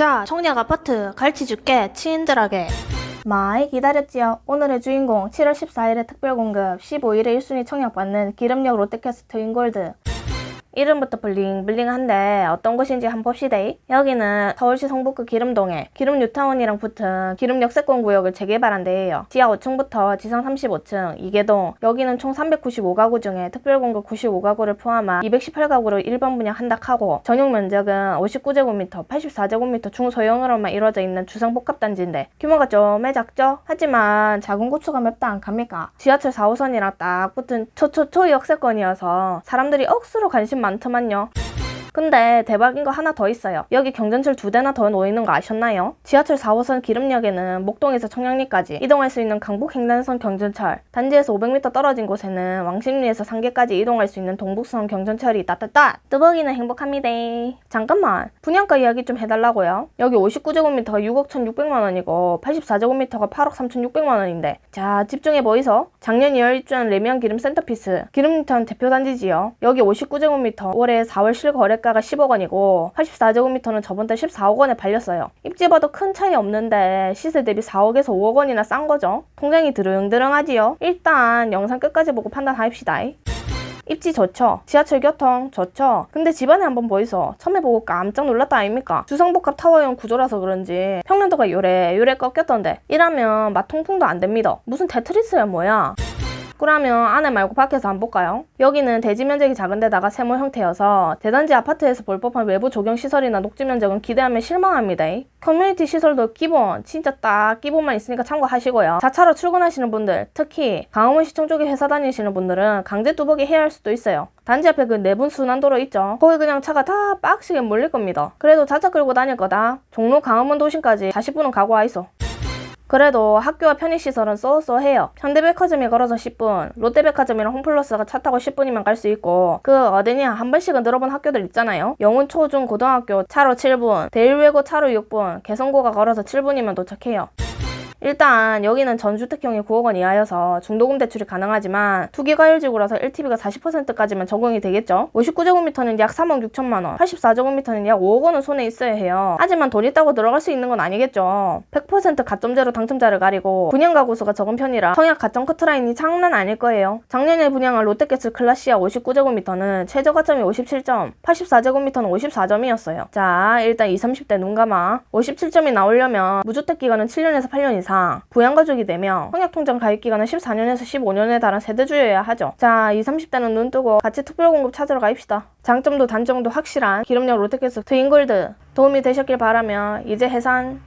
자, 청약 아파트 갈치 줄게 치인들하게. 많이 기다렸지요. 오늘의 주인공 7월 14일에 특별 공급 15일에 1순위 청약 받는 기름역 롯데캐스트 인골드. 이름부터 블링블링한데 어떤 곳인지 한번 봅시다. 여기는 서울시 성북구 기름동에 기름 뉴타운이랑 붙은 기름 역세권 구역을 재개발한 데예요. 지하 5층부터 지상 35층, 이계동. 여기는 총 395가구 중에 특별공급 95가구를 포함한 218가구를 1번 분양한다 하고 전용 면적은 59제곱미터, 84제곱미터 중소형으로만 이루어져 있는 주상복합단지인데 규모가 좀 작죠? 하지만 작은 고추가 맵다 안 갑니까? 지하철 4호선이랑 딱 붙은 초초초 역세권이어서 사람들이 억수로 관심 많 더만요. 근데 대박인 거 하나 더 있어요. 여기 경전철 두 대나 더 놓이는 거 아셨나요? 지하철 4호선 기름역에는 목동에서 청량리까지 이동할 수 있는 강북 횡단선 경전철, 단지에서 500m 떨어진 곳에는 왕십리에서 상계까지 이동할 수 있는 동북선 경전철이 따따따 뜨벅이는 행복합니다. 잠깐만 분양가 이야기 좀 해달라고요. 여기 59제곱미터가 6억 1,600만 원이고 84제곱미터가 8억 3,600만 원인데 자 집중해 보이소. 작년 2월 입주한 레미안 기름 센터피스 기름리턴 대표 단지지요. 여기 59제곱미터 올해 4월 실거래 가가 10억 원이고 84제곱미터는 저번 달 14억 원에 팔렸어요. 입지 봐도 큰 차이 없는데 시세 대비 4억에서 5억 원이나 싼 거죠. 통장이 드릉드릉하지요. 일단 영상 끝까지 보고 판단합시다. 입지 좋죠. 지하철 교통 좋죠. 근데 집안에 한번 보이소. 처음에 보고 깜짝 놀랐다 아닙니까? 주상복합 타워형 구조라서 그런지 평면도가 요래 요래 꺾였던데 이러면 맛 통풍도 안 됩니다. 무슨 테트리스야 뭐야. 그러면 안에 말고 밖에서 한번 볼까요? 여기는 대지 면적이 작은 데다가 세모 형태여서 대단지 아파트에서 볼 법한 외부 조경 시설이나 녹지 면적은 기대하면 실망합니다. 커뮤니티 시설도 기본, 진짜 딱 기본만 있으니까 참고하시고요. 자차로 출근하시는 분들, 특히 강화문 시청 쪽에 회사 다니시는 분들은 강제 뚜벅이 해야 할 수도 있어요. 단지 앞에 그 내분 순환도로 있죠. 거기 그냥 차가 다 빡시게 몰릴 겁니다. 그래도 자차 끌고 다닐 거다. 종로 강화문 도심까지 40분은 가고 와 있어. 그래도 학교와 편의시설은 쏘쏘해요. 현대백화점에 걸어서 10분, 롯데백화점이랑 홈플러스가 차 타고 10분이면 갈 수 있고 그 어디냐 한 번씩은 들어본 학교들 있잖아요. 영훈 초중 고등학교 차로 7분, 대일외고 차로 6분, 개성고가 걸어서 7분이면 도착해요. 일단 여기는 전주택형이 9억 원 이하여서 중도금 대출이 가능하지만 투기과열지구라서 LTV가 40%까지만 적용이 되겠죠. 59제곱미터는 약 3억 6천만 원, 84제곱미터는 약 5억 원은 손에 있어야 해요. 하지만 돈 있다고 들어갈 수 있는 건 아니겠죠. 100% 가점제로 당첨자를 가리고 분양 가구수가 적은 편이라 청약 가점 커트라인이 장난 아닐 거예요. 작년에 분양한 롯데캐슬 클라시아 59제곱미터는 최저 가점이 57점, 84제곱미터는 54점이었어요. 자, 일단 20, 30대 눈 감아. 57점이 나오려면 무주택 기간은 7년에서 8년 이상, 부양가족이 되며 청약통장 가입 기간은 14년에서 15년에 달한 세대주여야 하죠. 자, 20, 30대는 눈 뜨고 같이 특별공급 찾으러 가입시다. 장점도 단점도 확실한 기름역 롯데캐슬 트윈골드 도움이 되셨길 바라며 이제 해산